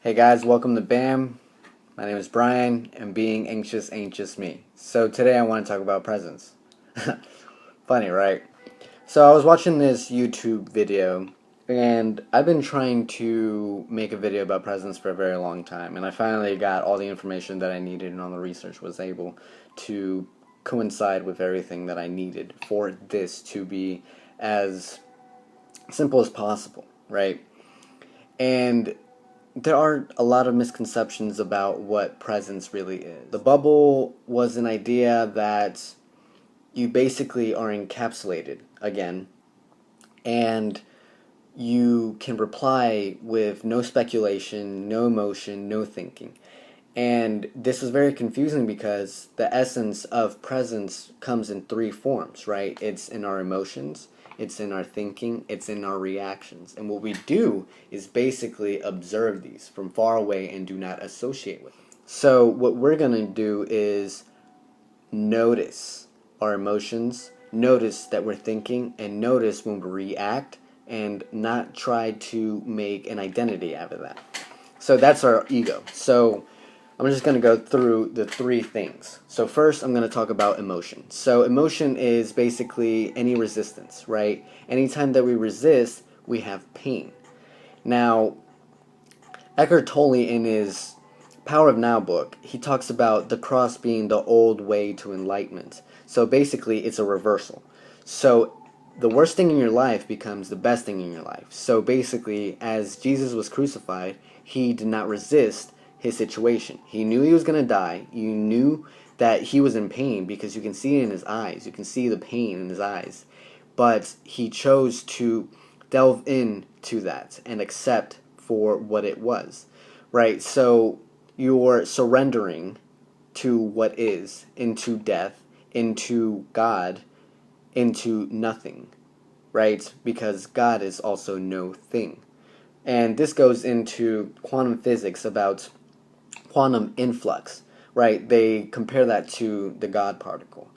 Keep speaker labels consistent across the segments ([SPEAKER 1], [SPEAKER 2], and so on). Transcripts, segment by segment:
[SPEAKER 1] Hey guys, welcome to BAM. My name is Brian, and being anxious ain't just me. So today I want to talk about presents. Funny, right? So I was watching this YouTube video, and I've been trying to make a video about presents for a very long time, and I finally got all the information that I needed, and all the research was able to coincide with everything that I needed for this to be as simple as possible, right? And there are a lot of misconceptions about what presence really is. The bubble was an idea that you basically are encapsulated again, and you can reply with no speculation, no emotion, no thinking. And this is very confusing because the essence of presence comes in three forms, right? It's in our emotions, it's in our thinking, it's in our reactions. And what we do is basically observe these from far away and do not associate with them. So, what we're going to do is notice our emotions, notice that we're thinking, and notice when we react, and not try to make an identity out of that. So, that's our ego. So, I'm just going to go through the three things. So first, I'm going to talk about emotion. So emotion is basically any resistance, right? Anytime that we resist, we have pain. Now, Eckhart Tolle in his Power of Now book, he talks about the cross being the old way to enlightenment. So basically, it's a reversal. So the worst thing in your life becomes the best thing in your life. So basically, as Jesus was crucified, he did not resist his situation. He knew he was going to die. You knew that he was in pain because you can see it in his eyes. You can see the pain in his eyes. But he chose to delve into that and accept for what it was. Right? So you're surrendering to what is, into death, into God, into nothing. Right? Because God is also no thing. And this goes into quantum physics about quantum influx, right? They compare that to the God particle.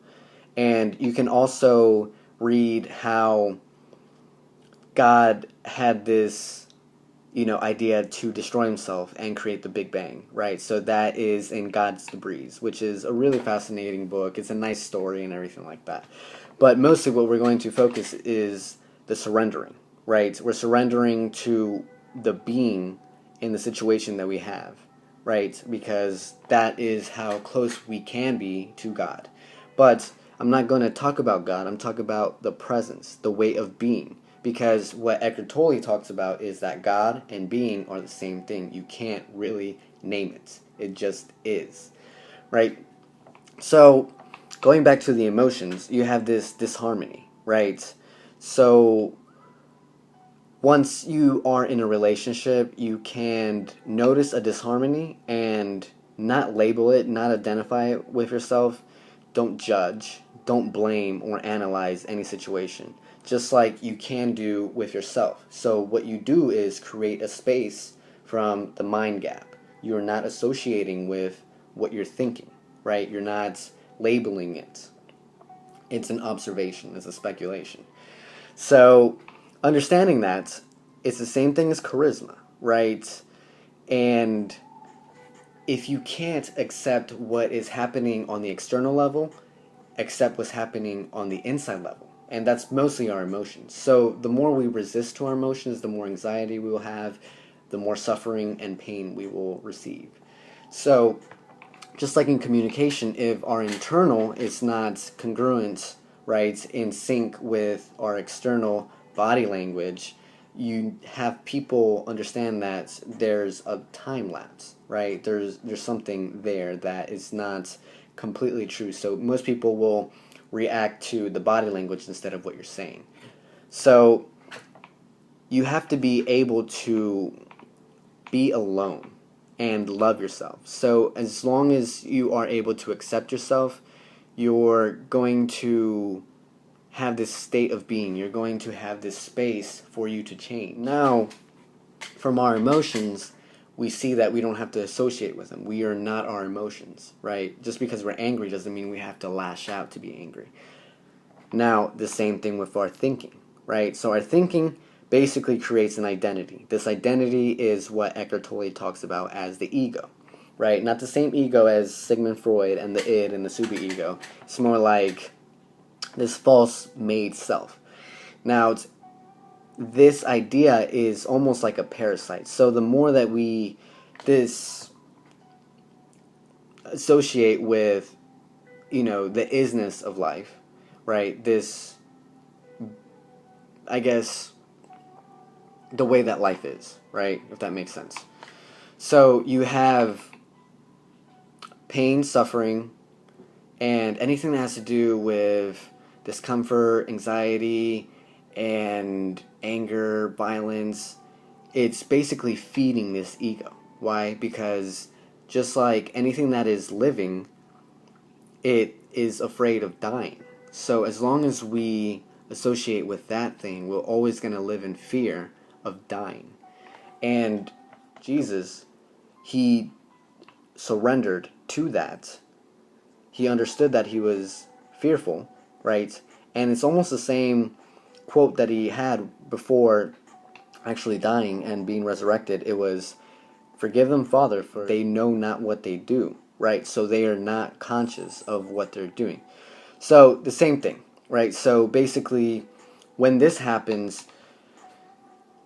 [SPEAKER 1] And you can also read how God had this, you know, idea to destroy himself and create the Big Bang, right? So that is in God's Debris, which is a really fascinating book. It's a nice story and everything like that. But mostly what we're going to focus is the surrendering, right? We're surrendering to the being in the situation that we have right? Because that is how close we can be to God. But I'm not going to talk about God. I'm talking about the presence, the way of being. Because what Eckhart Tolle talks about is that God and being are the same thing. You can't really name it. It just is. Right? So, going back to the emotions, you have this disharmony, right? So, once you are in a relationship, you can notice a disharmony and not label it, not identify it with yourself. Don't judge, don't blame or analyze any situation, just like you can do with yourself. So, what you do is create a space from the mind gap. You're not associating with what you're thinking, right? You're not labeling it. It's an observation, it's a speculation. So, understanding that it's the same thing as charisma, right? And if you can't accept what is happening on the external level, accept what's happening on the inside level. And that's mostly our emotions. So the more we resist to our emotions, the more anxiety we will have, the more suffering and pain we will receive. So just like in communication, if our internal is not congruent, right, in sync with our external body language, you have people understand that there's a time lapse, right? There's there's something there that is not completely true. So most people will react to the body language instead of what you're saying. So you have to be able to be alone and love yourself. So as long as you are able to accept yourself, you're going to have this state of being. You're going to have this space for you to change. Now, from our emotions, we see that we don't have to associate with them. We are not our emotions, right? Just because we're angry doesn't mean we have to lash out to be angry. Now, the same thing with our thinking, right? So, our thinking basically creates an identity. This identity is what Eckhart Tolle talks about as the ego, right? Not the same ego as Sigmund Freud and the id and the superego. It's more like this false made self. Now, this idea is almost like a parasite. So the more that we this associate with you know the isness of life, right? This I guess the way that life is, right? If that makes sense. So you have pain, suffering, and anything that has to do with discomfort, anxiety, and anger, violence. It's basically feeding this ego. Why? Because just like anything that is living, it is afraid of dying. So as long as we associate with that thing, we're always going to live in fear of dying. And Jesus, he surrendered to that. He understood that he was fearful, right? And it's almost the same quote that he had before actually dying and being resurrected. It was, Forgive them, Father, for they know not what they do, right? So they are not conscious of what they're doing. So the same thing, right? So basically, when this happens,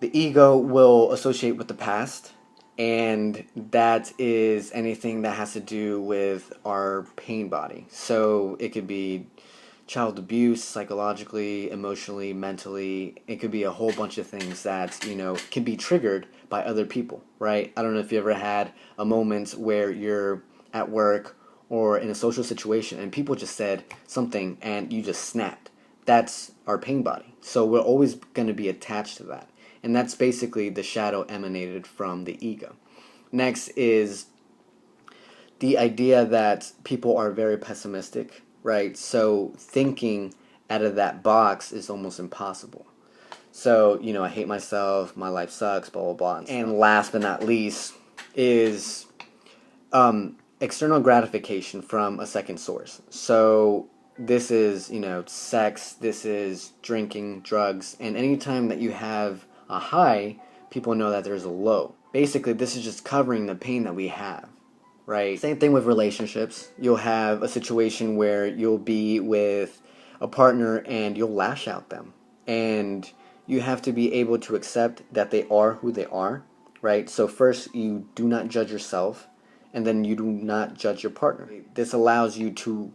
[SPEAKER 1] the ego will associate with the past and that is anything that has to do with our pain body so it could be child abuse psychologically emotionally mentally it could be a whole bunch of things that you know can be triggered by other people right? I don't know if you ever had a moment where you're at work or in a social situation and people just said something and you just snapped. That's our pain body. So we're always going to be attached to that. And that's basically the shadow emanated from the ego. Next is the idea that people are very pessimistic, right? So thinking out of that box is almost impossible. So, you know, I hate myself, my life sucks, blah, blah, blah. And, and last but not least is um, external gratification from a second source. So, this is, you know, sex, this is drinking, drugs, and anytime that you have a high, people know that there's a low. Basically, this is just covering the pain that we have, right? Same thing with relationships. You'll have a situation where you'll be with a partner and you'll lash out them. And you have to be able to accept that they are who they are, right? So, first, you do not judge yourself, and then you do not judge your partner. This allows you to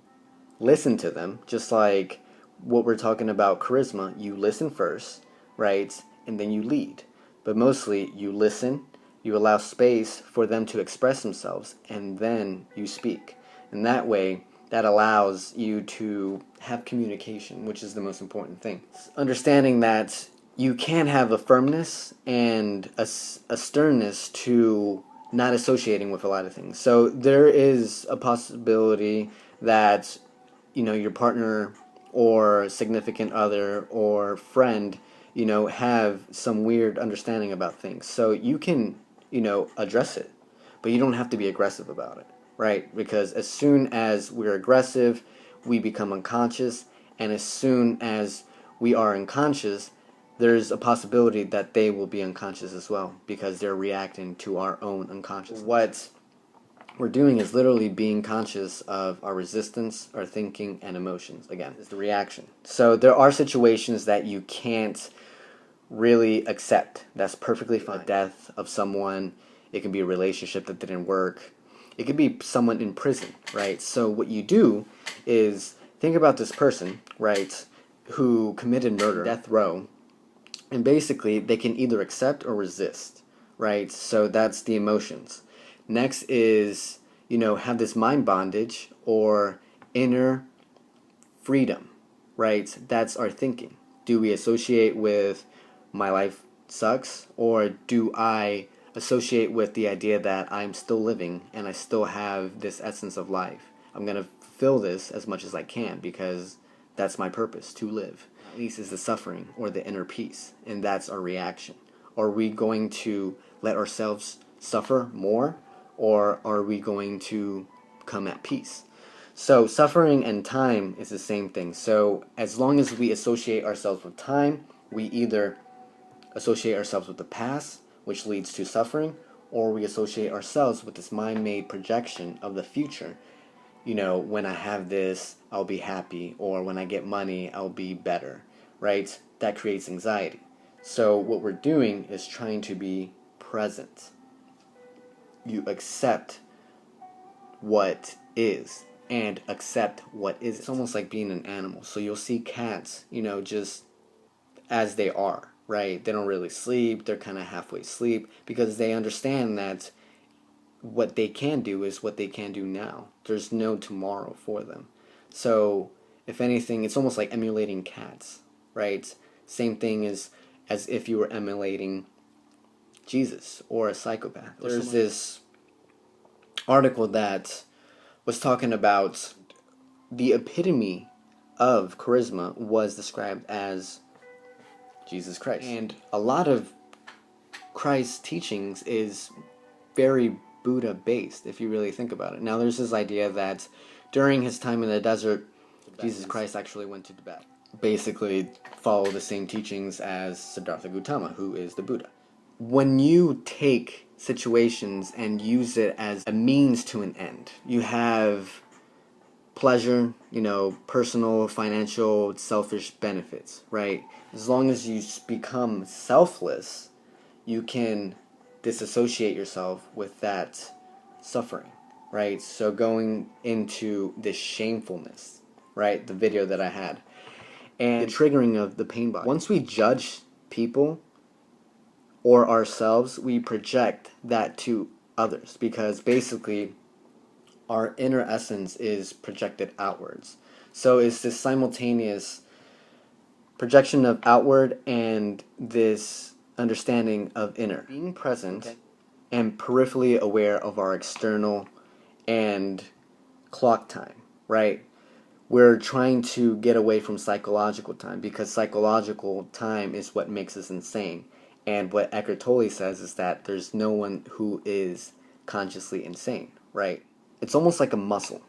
[SPEAKER 1] listen to them, just like what we're talking about charisma. You listen first, right? and then you lead. But mostly you listen, you allow space for them to express themselves, and then you speak. And that way, that allows you to have communication, which is the most important thing. Understanding that you can have a firmness and a, a sternness to not associating with a lot of things. So there is a possibility that you know your partner or significant other or friend you know, have some weird understanding about things. So you can, you know, address it, but you don't have to be aggressive about it, right? Because as soon as we're aggressive, we become unconscious, and as soon as we are unconscious, there's a possibility that they will be unconscious as well because they're reacting to our own unconscious. What we're doing is literally being conscious of our resistance, our thinking, and emotions. Again, is the reaction. So there are situations that you can't really accept. That's perfectly fine. The death of someone, it can be a relationship that didn't work, it could be someone in prison, right? So what you do is think about this person, right, who committed murder, death row, and basically they can either accept or resist, right? So that's the emotions. Next is, you know, have this mind bondage or inner freedom, right? That's our thinking. Do we associate with my life sucks, or do I associate with the idea that I'm still living and I still have this essence of life? I'm going to fill this as much as I can because that's my purpose to live. At least is the suffering or the inner peace, and that's our reaction. Are we going to let ourselves suffer more, or are we going to come at peace? So, suffering and time is the same thing. So, as long as we associate ourselves with time, we either associate ourselves with the past, which leads to suffering, or we associate ourselves with this mind made projection of the future. You know, when I have this, I'll be happy, or when I get money, I'll be better, right? That creates anxiety. So, what we're doing is trying to be present. You accept what is and accept what is. It's almost like being an animal. So, you'll see cats, you know, just as they are right? They don't really sleep. They're kind of halfway asleep because they understand that what they can do is what they can do now. There's no tomorrow for them. So, if anything, it's almost like emulating cats, right? Same thing as as if you were emulating Jesus or a psychopath. There's this article that was talking about the epitome of charisma was described as Jesus Christ. And a lot of Christ's teachings is very Buddha based, if you really think about it. Now, there's this idea that during his time in the desert, Jesus Christ actually went to Tibet. Basically, follow the same teachings as Siddhartha Gautama, who is the Buddha. When you take situations and use it as a means to an end, you have pleasure, you know, personal, financial, selfish benefits, right? As long as you become selfless, you can disassociate yourself with that suffering, right? So going into this shamefulness, right? The video that I had. And the triggering of the pain box. Once we judge people or ourselves, we project that to others because basically our inner essence is projected outwards. So it's this simultaneous projection of outward and this understanding of inner. Being present okay. and peripherally aware of our external and clock time, right? We're trying to get away from psychological time because psychological time is what makes us insane. And what Eckhart Tolle says is that there's no one who is consciously insane, right? It's almost like a muscle.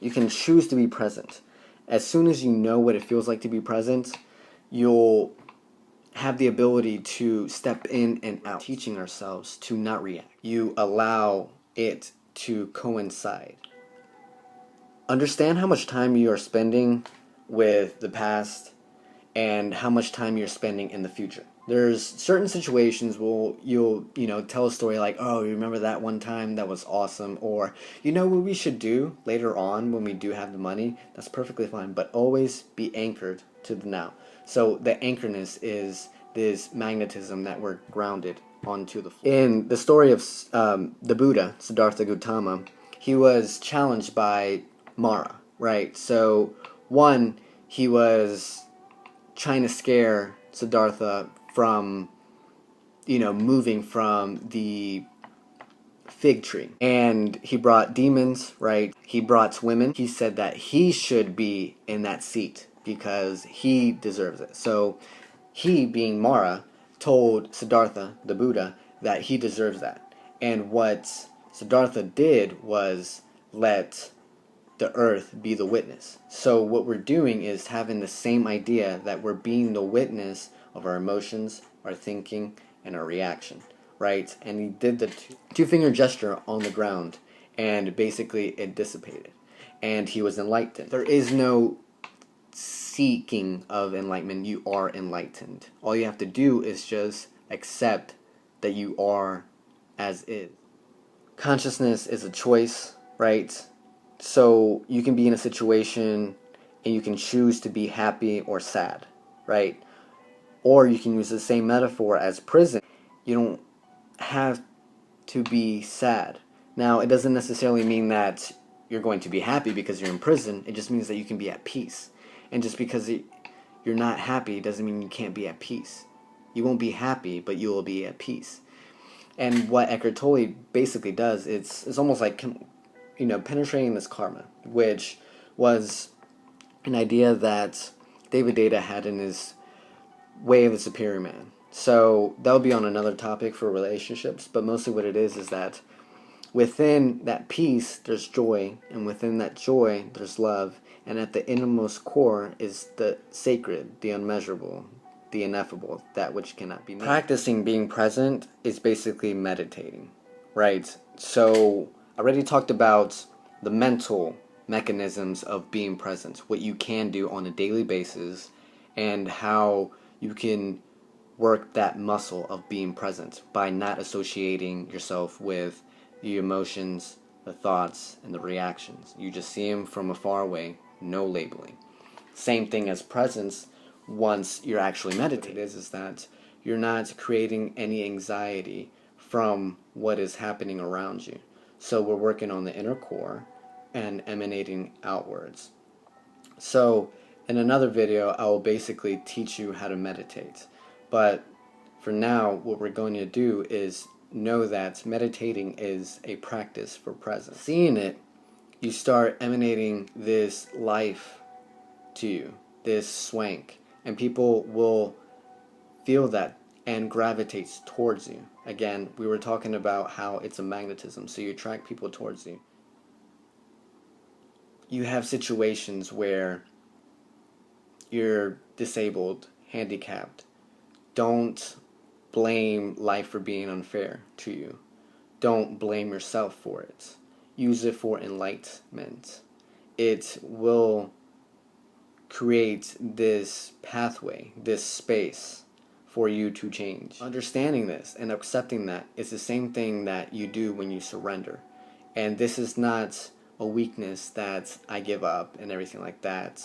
[SPEAKER 1] You can choose to be present. As soon as you know what it feels like to be present, you'll have the ability to step in and out, teaching ourselves to not react. You allow it to coincide. Understand how much time you are spending with the past and how much time you're spending in the future there's certain situations where you'll you know tell a story like oh you remember that one time? That was awesome. Or you know what we should do later on when we do have the money? That's perfectly fine but always be anchored to the now. So the anchorness is this magnetism that we're grounded onto the floor. in the story of um, the buddha siddhartha gautama he was challenged by mara right? So one he was trying to scare siddhartha from you know moving from the fig tree. And he brought demons right? He brought women. He said that he should be in that seat because he deserves it. So he being mara told siddhartha the buddha that he deserves that. And what siddhartha did was let the earth be the witness. So what we're doing is having the same idea that we're being the witness of our emotions, our thinking, and our reaction, right? And he did the two finger gesture on the ground, and basically it dissipated. And he was enlightened. There is no seeking of enlightenment, you are enlightened. All you have to do is just accept that you are as is. Consciousness is a choice, right? So you can be in a situation and you can choose to be happy or sad, right? Or you can use the same metaphor as prison. You don't have to be sad. Now, it doesn't necessarily mean that you're going to be happy because you're in prison. It just means that you can be at peace. And just because you're not happy doesn't mean you can't be at peace. You won't be happy, but you will be at peace. And what Eckhart Tolle basically does, it's, it's almost like, you know, penetrating this karma, which was an idea that David Deida had in his way of the superior man. So that would be on another topic for relationships, but mostly what it is is that within that peace there's joy, and within that joy there's love, and at the innermost core is the sacred, the unmeasurable, the ineffable, that which cannot be named. Practicing being present is basically meditating, right? So, I already talked about the mental mechanisms of being present, what you can do on a daily basis, and how you can work that muscle of being present by not associating yourself with the emotions, the thoughts, and the reactions. You just see them from afar away, no labeling. Same thing as presence once you're actually meditating is, is that you're not creating any anxiety from what is happening around you. So we're working on the inner core and emanating outwards. So in another video, I will basically teach you how to meditate. But for now, what we're going to do is know that meditating is a practice for presence. Seeing it, you start emanating this life to you, this swank, and people will feel that and gravitates towards you. Again, we were talking about how it's a magnetism, so you attract people towards you. You have situations where you're disabled, handicapped. Don't blame life for being unfair to you. Don't blame yourself for it. Use it for enlightenment. It will create this pathway, this space for you to change. Understanding this and accepting that is the same thing that you do when you surrender. And this is not a weakness that I give up and everything like that.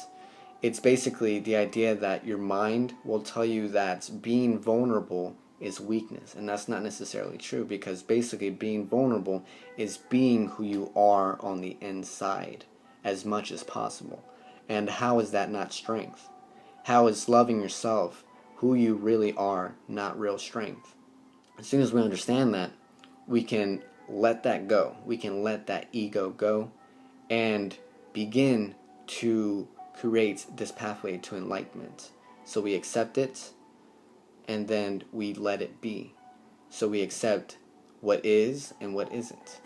[SPEAKER 1] It's basically the idea that your mind will tell you that being vulnerable is weakness. And that's not necessarily true because basically being vulnerable is being who you are on the inside as much as possible. And how is that not strength? How is loving yourself, who you really are, not real strength? As soon as we understand that, we can let that go. We can let that ego go and begin to create this pathway to enlightenment. So we accept it and then we let it be. So we accept what is and what isn't.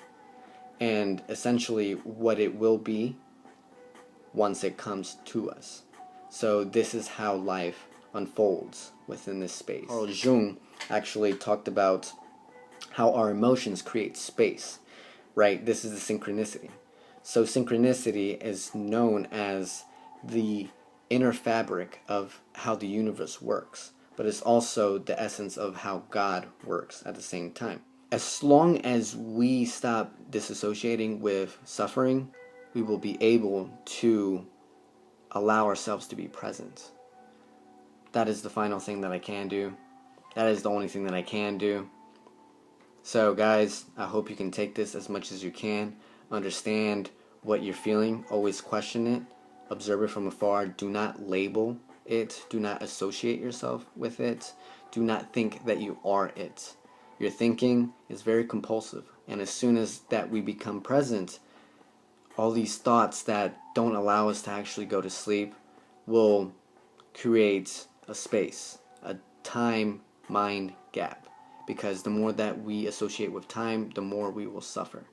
[SPEAKER 1] And essentially, what it will be once it comes to us. So this is how life unfolds within this space. Carl Jung actually talked about how our emotions create space, right? This is the synchronicity. So synchronicity is known as the inner fabric of how the universe works, but it's also the essence of how God works at the same time. As long as we stop disassociating with suffering, we will be able to allow ourselves to be present. That is the final thing that I can do. That is the only thing that I can do. So, guys, I hope you can take this as much as you can. Understand what you're feeling. Always question it. Observe it from afar. Do not label it. Do not associate yourself with it. Do not think that you are it. Your thinking is very compulsive. And as soon as that we become present, all these thoughts that don't allow us to actually go to sleep will create a space, a time mind gap. Because the more that we associate with time, the more we will suffer.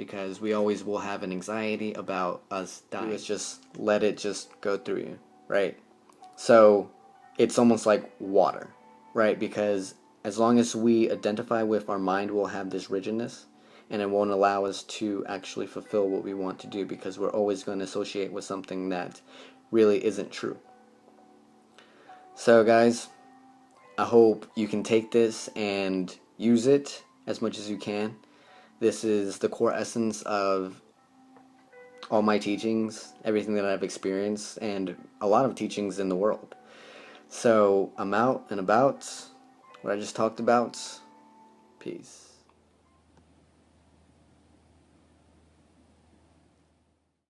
[SPEAKER 1] Because we always will have an anxiety about us dying. It's just let it just go through you, right? So it's almost like water, right? Because as long as we identify with our mind, we'll have this rigidness and it won't allow us to actually fulfill what we want to do because we're always going to associate with something that really isn't true. So, guys, I hope you can take this and use it as much as you can. This is the core essence of all my teachings, everything that I've experienced, and a lot of teachings in the world. So, I'm out and about what I just talked about. Peace.